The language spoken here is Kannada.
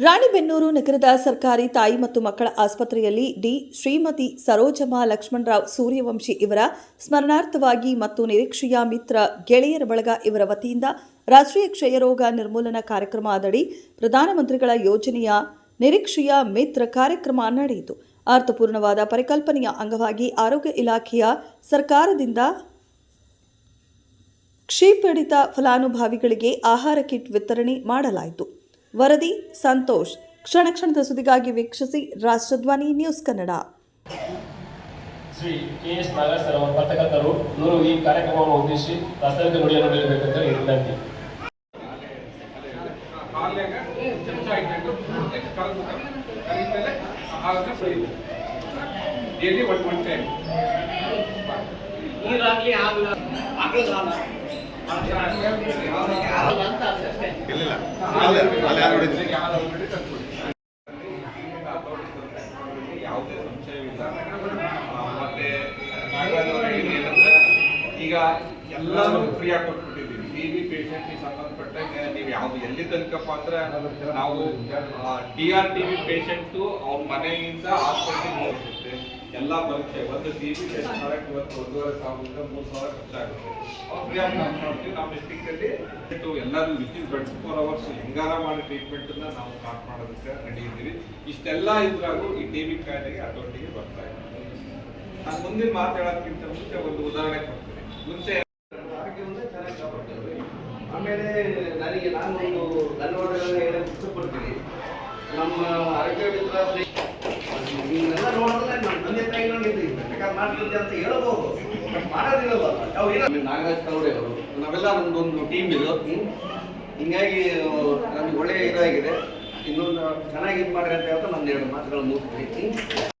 ರಾಣಿಬೆನ್ನೂರು ನಗರದ ಸರ್ಕಾರಿ ತಾಯಿ ಮತ್ತು ಮಕ್ಕಳ ಆಸ್ಪತ್ರೆಯಲ್ಲಿ ಡಿ ಶ್ರೀಮತಿ ಸರೋಜಮ್ಮ ಲಕ್ಷ್ಮಣರಾವ್ ಸೂರ್ಯವಂಶಿ ಇವರ ಸ್ಮರಣಾರ್ಥವಾಗಿ ಮತ್ತು ನಿರೀಕ್ಷೆಯ ಮಿತ್ರ ಗೆಳೆಯರ ಬಳಗ ಇವರ ವತಿಯಿಂದ ರಾಷ್ಟ್ರೀಯ ಕ್ಷಯರೋಗ ನಿರ್ಮೂಲನಾ ಕಾರ್ಯಕ್ರಮ ಅದಡಿ ಪ್ರಧಾನಮಂತ್ರಿಗಳ ಯೋಜನೆಯ ನಿರೀಕ್ಷೆಯ ಮಿತ್ರ ಕಾರ್ಯಕ್ರಮ ನಡೆಯಿತು. ಅರ್ಥಪೂರ್ಣವಾದ ಪರಿಕಲ್ಪನೆಯ ಅಂಗವಾಗಿ ಆರೋಗ್ಯ ಇಲಾಖೆಯ ಸರ್ಕಾರದಿಂದ ಕ್ಷಿಪೀಡಿತ ಫಲಾನುಭವಿಗಳಿಗೆ ಆಹಾರ ಕಿಟ್ ವಿತರಣೆ ಮಾಡಲಾಯಿತು. ವರದಿ ಸಂತೋಷ್. ಕ್ಷಣ ಕ್ಷಣದ ಸುದ್ದಿಗಾಗಿ ವೀಕ್ಷಿಸಿ Rashtradhwani news Kannada. Shri K S Nageshwara sir ಅವರ ಪತ್ರಕರ್ತರು ಇವರು ಈ ಕಾರ್ಯಕ್ರಮವನ್ನು ಉದ್ದೇಶಿಸಿ ಪ್ರಸ್ತಾವಿತ ನುಡಿಯನ್ನು ನೀಡಬೇಕಂತ ವಿನಂತಿ. ಡೈಲಿ ಒನ್ ಒನ್ ಟೈಮ್ ನೀರಾಗ್ಲಿ ಹಾಲು ಆಕಳದ ಇಲ್ಲ ಅಲ್ಲಿ ಯಾರು ನೋಡಿದ್ರಿ ಯಾವುದೇ ಸಂಶಯವಿಲ್ಲ ಆ, ಮತ್ತೆ ನಾಗರಾಜ್ ಅವರಿಗೆ ಏನಂದ್ರೆ ಈಗ ಎಲ್ಲಾನು ಫ್ರೀ ಆಗಿ ಟಿ ಬಿ ಪೇಷಂಟ್ಗೆ ಸಂಬಂಧಪಟ್ಟಂಗೆ ನೀವು ಯಾವ್ದು ಎಲ್ಲಿ ತನಕಪ್ಪ ಅಂದ್ರೆ ನಾವು D R T B patient ಅವ್ರ ಮನೆಯಿಂದ ಆಸ್ಪತ್ರೆಗೆ ಹೋಗುತ್ತೆ. ಎಲ್ಲ ಬರುತ್ತೆ ಒಂದು ಟಿ ಬಿ ಟೆಸ್ಟ್ ಮಾಡಕ್ಕೆ ಇವತ್ತು ಒಂದೂವರೆ ಸಾವಿರದಿಂದ ಮೂರು ಸಾವಿರ ಖರ್ಚಾಗುತ್ತೆ. ಅವ್ರು ಫ್ರೀ ಆಗಿ ನಾವು ಮಾಡ್ತೀವಿ ನಮ್ಮ ಡಿಸ್ಟಿಕ್ಟಲ್ಲಿ ಎಲ್ಲರೂ ವಿತಿನ್ ಟ್ವೆಂಟಿ ಫೋರ್ ಅವರ್ಸ್ ಹೆಂಗಾರ ಮಾಡಿ ಟ್ರೀಟ್ಮೆಂಟನ್ನ ನಾವು ಸ್ಟಾರ್ಟ್ ಮಾಡೋದಕ್ಕೆ ರೆಡಿ ಇದ್ದೀವಿ. ಇಷ್ಟೆಲ್ಲ ಇದ್ರಾಗೂ ಈ ಟಿ ಬಿ ಕಾಯಿಲೆಗೆ ಹತೋಟಿಗೆ ಬರ್ತಾ ಇದೆ. ನಾನು ಮುಂದಿನ ಮಾತಾಡೋದಕ್ಕಿಂತ ಮುಂಚೆ ಒಂದು ಉದಾಹರಣೆ ಕೊಡ್ತೀನಿ. ಕಾಪಾಡ್ತೇವೆ ಆಮೇಲೆ ನನಗೆ ನಾನು ಒಂದು ಧನ್ಯವಾದಗಳನ್ನ ಹೇಳಕ್ಕೆ ಇಷ್ಟಪಡ್ತೀನಿ ನಮ್ಮ ಆರೋಗ್ಯ ಮಿತ್ರ ನೀವೆಲ್ಲ ನೋಡಿದ್ರೆ ನಮ್ಮ ತಂದೆ ತಾಯಿಗಳಿಗೆ ಬೇಕಾದ್ರೆ ಮಾಡ್ತಿದ್ದೆ ಅಂತ ಹೇಳ್ಬೋದು. ಮಾಡೋದಿರಲ್ಲ ನಾವು ಏನೋ ನಾಗರಾಜ್ ಕೌಡೆ ಅವರು. ನಾವೆಲ್ಲ ನಮ್ದೊಂದು ಟೀಮ್ ಇದು. ಹಿಂಗಾಗಿ ನಮ್ಗೆ ಒಳ್ಳೆಯ ಇದಾಗಿದೆ. ಇನ್ನೊಂದು ಚೆನ್ನಾಗಿ ಇದು ಮಾಡ್ರಿ ಅಂತ ಹೇಳ್ತಾ ನಂದು ಎರಡು ಮಾತುಗಳು ಮುಗಿಸ್ತೀನಿ.